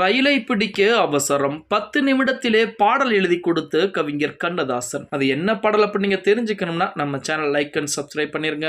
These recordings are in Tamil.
ரயிலை பிடிக்க அவசரம். பத்து நிமிடத்திலே பாடல் எழுதி கொடுத்து கவிஞர் கண்ணதாசன். அது என்ன பாடல் அப்படி நீங்க தெரிஞ்சுக்கணும்னா நம்ம சேனல் லைக் அண்ட் சப்ஸ்கிரைப் பண்ணிருங்க.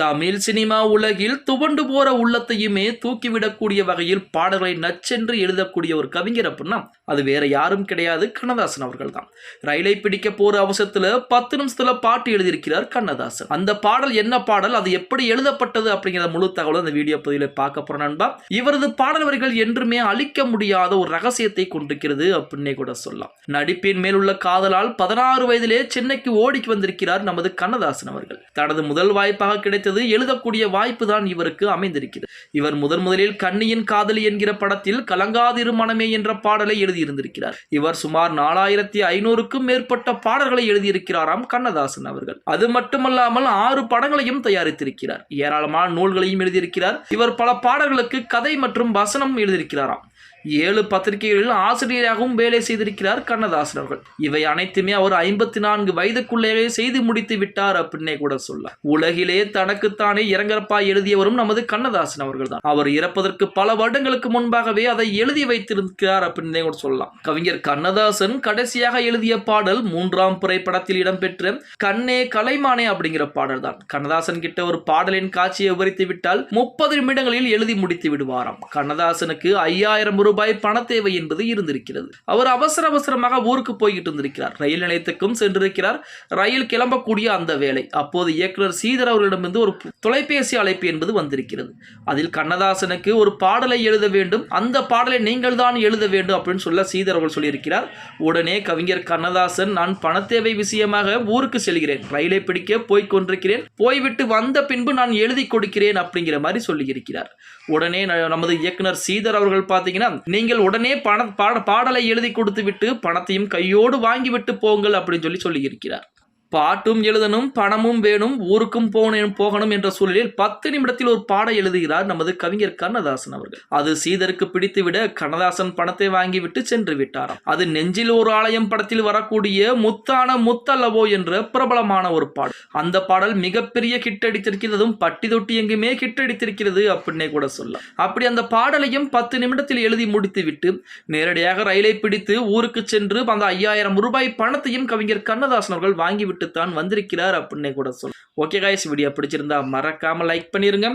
தமிழ் சினிமா உலகில் துவண்டு போற உள்ளத்தையுமே தூக்கிவிடக்கூடிய வகையில் பாடல்களை நச்சென்று எழுதக்கூடிய ஒரு கவிஞர் அப்படின்னா அது வேற யாரும் கிடையாது. கண்ணதாசன் அவர்கள் தான் ரயிலை பிடிக்க போற அவசரத்துல பத்து நிமிஷத்துல பாட்டு எழுதியிருக்கிறார் கண்ணதாசன். அந்த பாடல் என்ன பாடல் அது எப்படி எழுதப்பட்டது அப்படிங்கிற முழு தகவல் அந்த வீடியோ பதிவில் பார்க்க போறோம் நண்பா. இவரது பாடல் வரிகள் என்றுமே அழிக்க முடியாத ஒரு ரகசியத்தை கொண்டிருக்கிறது அப்படின்னே கூட சொல்லலாம். நடிப்பின் மேல் உள்ள காதலால் பதினாறு வயதிலே சென்னைக்கு ஓடிக்கு வந்திருக்கிறார் நமது கண்ணதாசன் அவர்கள். தனது முதல் வாய்ப்பாக கிடைத்த கிடைத்தது எழுதக்கூடிய வாய்ப்பு தான் இவருக்கு அமைந்திருக்கிறது. இவர் முதன் முதலில் கண்ணியின் காதலி என்கிற படத்தில் கலங்காதிரு மனமே என்ற பாடலை எழுதியிருந்திருக்கிறார். இவர் சுமார் நாலாயிரத்தி ஐநூறுக்கும் மேற்பட்ட பாடல்களை எழுதியிருக்கிறாராம் கண்ணதாசன் அவர்கள். அது மட்டுமல்லாமல் ஆறு படங்களையும் தயாரித்திருக்கிறார். ஏராளமான நூல்களையும் எழுதியிருக்கிறார். இவர் பல பாடல்களுக்கு கதை மற்றும் வசனம் எழுதியிருக்கிறாராம். ஏழு பத்திரிகைகளில் ஆசிரியராகவும் வேலை செய்திருக்கிறார் கண்ணதாசன் அவர்கள் இவை அனைத்துமே அவர் ஐம்பத்தி நான்கு வயதுக்குள்ளேயே செய்து முடித்து விட்டார் அப்படின்னே கூட சொல்ல. உலகிலே தனக்குத்தானே இறங்கப்பா எழுதியவரும் நமது கண்ணதாசன் அவர்கள் தான் அவர் இறப்பதற்கு பல வருடங்களுக்கு முன்பாகவே அதை எழுதி வைத்திருக்கிறார் அப்படின்னே கூட சொல்லலாம். கவிஞர் கண்ணதாசன் கடைசியாக எழுதிய பாடல் மூன்றாம் புரை படத்தில் இடம்பெற்ற கண்ணே கலைமானே அப்படிங்கிற பாடல் தான் கண்ணதாசன் கிட்ட ஒரு பாடலின் காட்சியை விவரித்து விட்டால் முப்பது நிமிடங்களில் எழுதி முடித்து விடுவாராம். கண்ணதாசனுக்கு ஐயாயிரம் ஆயிரம் ரூபாய் பண தேவை என்பது இருந்திருக்கிறது. அவர் அவசர அவசரமாக ஊருக்கு போய்கிட்டு இருந்திருக்கிறார் ரயில் நிலையத்துக்கும் சென்றிருக்கிறார். ரயில் கிளம்பக்கூடிய அந்த வேலை அப்போது இயக்குனர் ஸ்ரீதர் அவர்களிடமிருந்து ஒரு தொலைபேசி அழைப்பு என்பது வந்திருக்கிறது. அதில் கண்ணதாசனுக்கு ஒரு பாடலை எழுத வேண்டும். அந்த பாடலை நீங்கள் தான் எழுத வேண்டும் அப்படின்னு சொல்ல ஸ்ரீதர் அவர்கள் சொல்லியிருக்கிறார். உடனே கவிஞர் கண்ணதாசன் நான் பணத்தேவை விஷயமாக ஊருக்கு செல்கிறேன். ரயிலை பிடிக்க போய் கொண்டிருக்கிறேன். போய்விட்டு வந்த பின்பு நான் எழுதி கொடுக்கிறேன் அப்படிங்கிற மாதிரி சொல்லியிருக்கிறார். உடனே நமது இயக்குனர் ஸ்ரீதர் அவர்கள் பார்த்தீங்கன்னா நீங்கள் உடனே பண பாடலை எழுதி கொடுத்து விட்டு பணத்தையும் கையோடு வாங்கிவிட்டு போங்கள் அப்படின்னு சொல்லி சொல்லியிருக்கிறார். பாட்டும் எழுதணும் பணமும் வேணும் ஊருக்கும் போகணும் போகணும் என்ற சூழலில் பத்து நிமிடத்தில் ஒரு பாட எழுதுகிறார் நமது கவிஞர் கண்ணதாசன் அவர்கள். அது சீதருக்கு பிடித்துவிட கண்ணதாசன் பணத்தை வாங்கிவிட்டு சென்று விட்டாராம். அது நெஞ்சில் ஒரு ஆலயம் படத்தில் வரக்கூடிய முத்தான முத்தல்லவோ என்ற பிரபலமான ஒரு பாடல். அந்த பாடல் மிகப்பெரிய ஹிட் அடித்திருக்கிறதும் பட்டி தொட்டி எங்குமே ஹிட் அடித்திருக்கிறது அப்படின்னே கூட சொல்லலாம். அப்படி அந்த பாடலையும் பத்து நிமிடத்தில் எழுதி முடித்துவிட்டு நேரடியாக ரயிலை பிடித்து ஊருக்கு சென்று அந்த ஐயாயிரம் ரூபாய் பணத்தையும் கவிஞர் கண்ணதாசன் அவர்கள் வாங்கிவிட்டு தான் வந்திருக்கிறார் அப்படின்னே கூட சொல்ல ஓகே காய்ஸ் வீடியோ பிடிச்சிருந்தா மறக்காம லைக் பண்ணிருங்க.